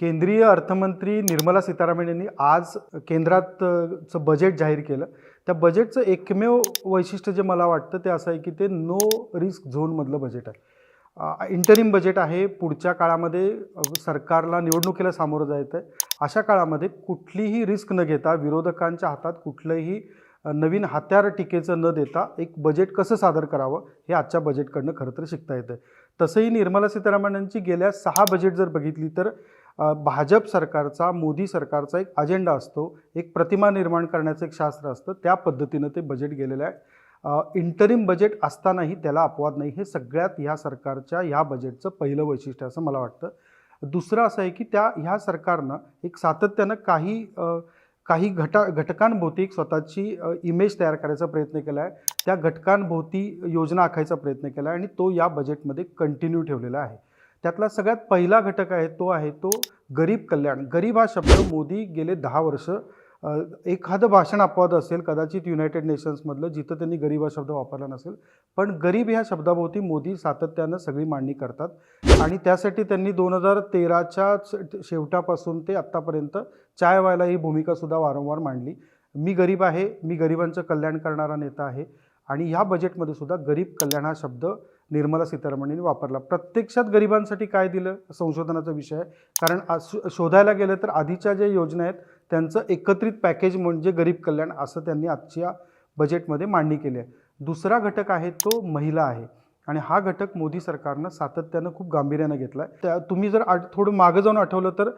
केंद्रीय अर्थमंत्री निर्मला सीतारामन यांनी आज केंद्रातचं बजेट जाहीर केलं. त्या बजेटचं एकमेव वैशिष्ट्य जे मला वाटतं ते असं आहे की ते नो रिस्क झोनमधलं बजेट आहे. इंटरिम बजेट आहे. पुढच्या काळामध्ये सरकारला निवडणुकीला सामोरं जायचं आहे अशा काळामध्ये कुठलीही रिस्क न घेता विरोधकांच्या हातात कुठलंही नवीन हत्यार टीकेचं न देता एक बजेट कसं सादर करावं हे आजच्या बजेटकडनं खरं तर शिकता येतं तसंही निर्मला सीतारामन यांची गेल्या सहा बजेट जर बघितली तर भाजप सरकारचा मोदी सरकारचा एक अजेंडा असतो. एक प्रतिमा निर्माण करण्याचं एक शास्त्र असतं. त्या पद्धतीनं ते बजेट गेलेलं आहे. इंटरिम बजेट असतानाही त्याला अपवाद नाही. हे सगळ्यात ह्या सरकारच्या ह्या बजेटचं पहिलं वैशिष्ट्य असं मला वाटतं. दुसरं असं आहे की त्या ह्या सरकारनं एक सातत्यानं काही काही घटा घटकांभोवती एक स्वतःची इमेज तयार करायचा प्रयत्न केला आहे. त्या घटकांभोवती योजना आखायचा प्रयत्न केला आहे आणि तो या बजेटमध्ये कंटिन्यू ठेवलेला आहे. त्यातला सगळ्यात पहिला घटक आहे तो आहे तो गरीब कल्याण. गरीब हा शब्द मोदी गेले दहा वर्ष एखादं भाषण अपवाद असेल कदाचित युनायटेड नेशन्समधलं जिथं त्यांनी गरीब हा शब्द वापरला नसेल पण गरीब ह्या शब्दाभोवती मोदी सातत्यानं सगळी मांडणी करतात. आणि त्यासाठी त्यांनी दोन हजार तेराच्या शेवटापासून ते आत्तापर्यंत चायवायला ही भूमिकासुद्धा वारंवार मांडली. मी गरीब आहे मी गरिबांचं कल्याण करणारा नेता आहे आणि ह्या बजेटमध्ये सुद्धा गरीब कल्याण हा शब्द निर्मला सीतारामन यांनी वापरला. प्रत्यक्षात गरिबांसाठी काय दिलं? संशोधनाचा विषय. आहे कारण आज शो- शोधायला गेलं तर आधीच्या ज्या योजना आहेत त्यांचं एकत्रित पॅकेज म्हणजे गरीब कल्याण असं त्यांनी आजच्या बजेटमध्ये मांडणी केली आहे. दुसरा घटक आहे तो महिला आहे. आणि हा घटक मोदी सरकारनं सातत्यानं खूप गांभीर्यानं घेतला आहे. त्या तुम्ही जर आठ थोडं मागं जाऊन आठवलं तर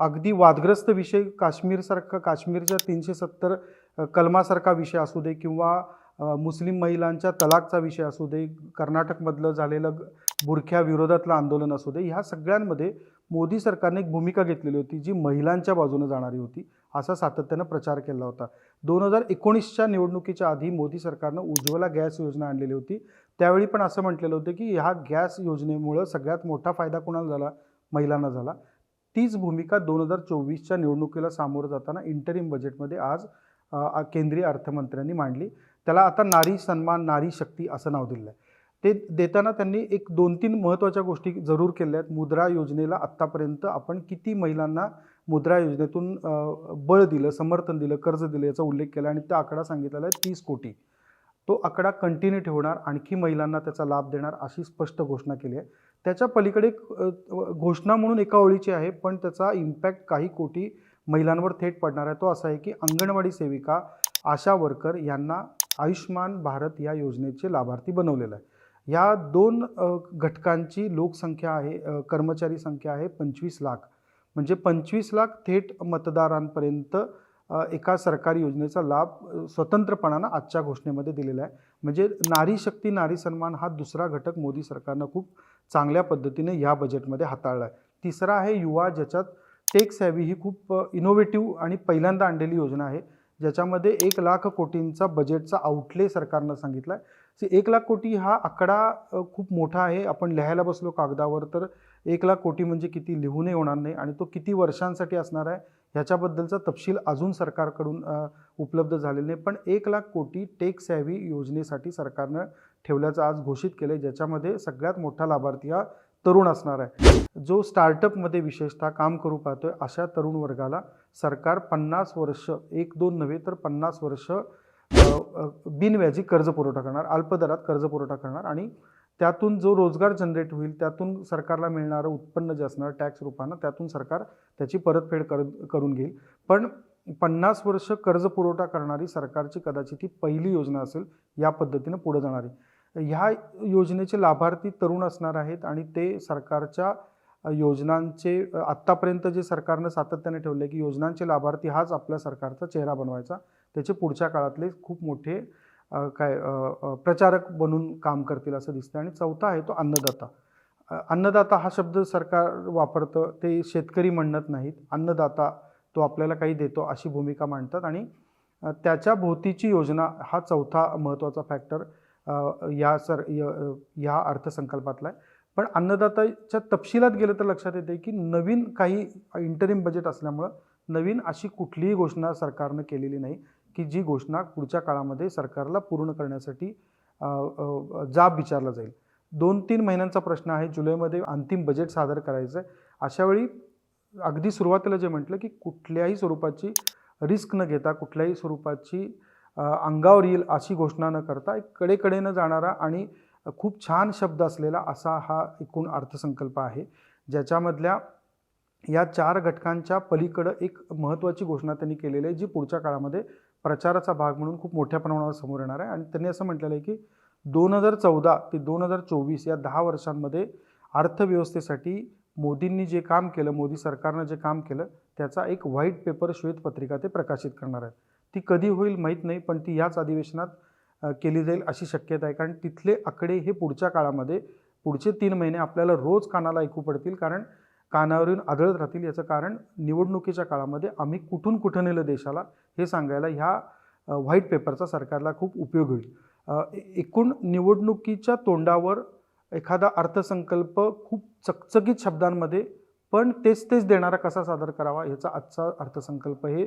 अगदी वादग्रस्त विषय काश्मीरसारखा काश्मीरच्या तीनशे सत्तर कलमासारखा विषय असू दे किंवा मुस्लिम महिलांच्या तलाकचा विषय असू दे कर्नाटकमधलं झालेलं बुरख्या विरोधातलं आंदोलन असू दे ह्या सगळ्यांमध्ये मोदी सरकारने एक भूमिका घेतलेली होती जी महिलांच्या बाजूने जाणारी होती असा सातत्यानं प्रचार केला होता. दोन हजार एकोणीसच्या निवडणुकीच्या आधी मोदी सरकारनं उज्ज्वला गॅस योजना आणलेली होती. त्यावेळी पण असं म्हटलेलं होतं की ह्या गॅस योजनेमुळं सगळ्यात मोठा फायदा कोणाला झाला? महिलांना झाला. तीच भूमिका दोन हजार चोवीसच्या निवडणुकीला सामोरं जाताना इंटरिम बजेटमध्ये आज केंद्रीय अर्थमंत्र्यांनी मांडली. त्याला आता नारी सन्मान नारी शक्ती असं नाव दिलं आहे ते देताना त्यांनी एक दोन तीन महत्त्वाच्या गोष्टी जरूर केल्या आहेत. मुद्रा योजनेला आत्तापर्यंत आपण किती महिलांना मुद्रा योजनेतून बळ दिलं समर्थन दिलं कर्ज दिलं याचा उल्लेख केला आणि त्या आकडा सांगितलेला आहे तीस कोटी. तो आकडा कंटिन्यू ठेवणार आणखी महिलांना त्याचा लाभ देणार अशी स्पष्ट घोषणा केली आहे. त्याच्या पलीकडे घोषणा म्हणून एका ओळीची आहे पण त्याचा इम्पॅक्ट काही कोटी महिलांवर थेट पडणार आहे. तो असा आहे की अंगणवाडी सेविका आशा वर्कर यांना आयुष्मान भारत या योजनेचे लाभार्थी बनवलेलं आहे. या दोन घटकांची लोकसंख्या आहे कर्मचारी संख्या आहे पंचवीस लाख. म्हणजे पंचवीस लाख थेट मतदारांपर्यंत एका सरकारी योजनेचा लाभ स्वतंत्रपणानं आजच्या घोषणेमध्ये दिलेला आहे. म्हणजे नारी शक्ती नारी सन्मान हा दुसरा घटक मोदी सरकारनं खूप चांगल्या पद्धतीने या बजेटमध्ये हाताळला आहे. तिसरा आहे युवा ज्याच्यात टेक सॅवी ही खूप इनोव्हेटिव्ह आणि पहिल्यांदा आणलेली योजना आहे. ज्याच्यामध्ये एक लाख कोटींचा बजेटचा आउटले सरकारनं सांगितला आहे एक लाख कोटी हा आकडा खूप मोठा आहे. आपण लिहायला बसलो कागदावर तर एक लाख कोटी म्हणजे किती लिहूनही होणार नाही आणि तो किती वर्षांसाठी असणार आहे ह्याच्याबद्दलचा तपशील अजून सरकारकडून उपलब्ध झालेला नाही. पण एक लाख कोटी टेक सॅव्ही योजनेसाठी सरकारनं ठेवल्याचं आज घोषित केलं आहे ज्याच्यामध्ये सगळ्यात मोठा लाभार्थी हा तरुण असणार आहे. जो स्टार्टअपमध्ये विशेषतः काम करू पाहतोय अशा तरुण वर्गाला सरकार पन्नास वर्ष एक दोन नव्हे तर पन्नास वर्ष बिनव्याजी कर्ज पुरवठा करणार अल्पदरात कर्ज पुरवठा करणार आणि त्यातून जो रोजगार जनरेट होईल त्यातून सरकारला मिळणारं उत्पन्न जे असणार टॅक्स रूपानं त्यातून सरकार त्याची परतफेड कर करून घेईल. पण पन्नास वर्ष कर्ज पुरवठा करणारी सरकारची कदाचित ही पहिली योजना असेल या पद्धतीनं पुढे जाणारी. ह्या योजनेचे लाभार्थी तरुण असणार आहेत आणि ते सरकारच्या योजनांचे आत्तापर्यंत जे सरकारनं सातत्याने ठेवले की योजनांचे लाभार्थी हाच आपल्या सरकारचा चेहरा बनवायचा. त्याचे पुढच्या काळातले खूप मोठे काय प्रचारक बनून काम करतील असं दिसतं आणि चौथा आहे तो अन्नदाता. अन्नदाता हा शब्द सरकार वापरतं ते शेतकरी म्हणत नाहीत. अन्नदाता तो आपल्याला काही देतो अशी भूमिका मांडतात. आणि त्याच्या भोवतीची योजना हा चौथा महत्त्वाचा फॅक्टर या सर य- या अर्थसंकल्पातला आहे. पण अन्नदाताच्या तपशिलात गेलं तर लक्षात येते की नवीन काही इंटरिम बजेट असल्यामुळं नवीन अशी कुठलीही घोषणा सरकारनं केलेली नाही की जी घोषणा पुढच्या काळामध्ये सरकारला पूर्ण करण्यासाठी जाब विचारला जाईल. दोन तीन महिन्यांचा प्रश्न आहे जुलैमध्ये अंतिम बजेट सादर करायचं आहे. अशावेळी अगदी सुरुवातीला जे म्हटलं की कुठल्याही स्वरूपाची रिस्क न घेता कुठल्याही स्वरूपाची अंगावर येईल अशी घोषणा न करता एक कडेकडेनं जाणारा आणि खूप छान शब्द असलेला असा हा एकूण अर्थसंकल्प आहे. ज्याच्यामधल्या या चार घटकांच्या पलीकडं एक महत्त्वाची घोषणा त्यांनी केलेली आहे जी पुढच्या काळामध्ये प्रचाराचा भाग म्हणून खूप मोठ्या प्रमाणावर समोर येणार आहे. आणि त्यांनी असं म्हटलेलं आहे की दोन हजार चौदा ते दोन हजार चोवीस या दहा वर्षांमध्ये अर्थव्यवस्थेसाठी मोदींनी जे काम केलं मोदी सरकारनं जे काम केलं त्याचा एक व्हाईट पेपर श्वेतपत्रिका ते प्रकाशित करणार आहेत. ती कधी होईल माहीत नाही पण ती याच अधिवेशनात केली जाईल अशी शक्यता आहे. कारण तिथले आकडे हे पुढच्या काळामध्ये पुढचे तीन महिने आपल्याला रोज कानाला ऐकू पडतील. कारण कानावरून आदळत राहतील याचं कारण निवडणुकीच्या काळामध्ये आम्ही कुठून कुठं नेलं देशाला हे सांगायला ह्या व्हाईट पेपरचा सरकारला खूप उपयोग होईल. एकूण निवडणुकीच्या तोंडावर एखादा अर्थसंकल्प खूप चकचकीत शब्दांमध्ये पण तेच तेच देणारा कसा सादर करावा ह्याचा आजचा अर्थसंकल्प हे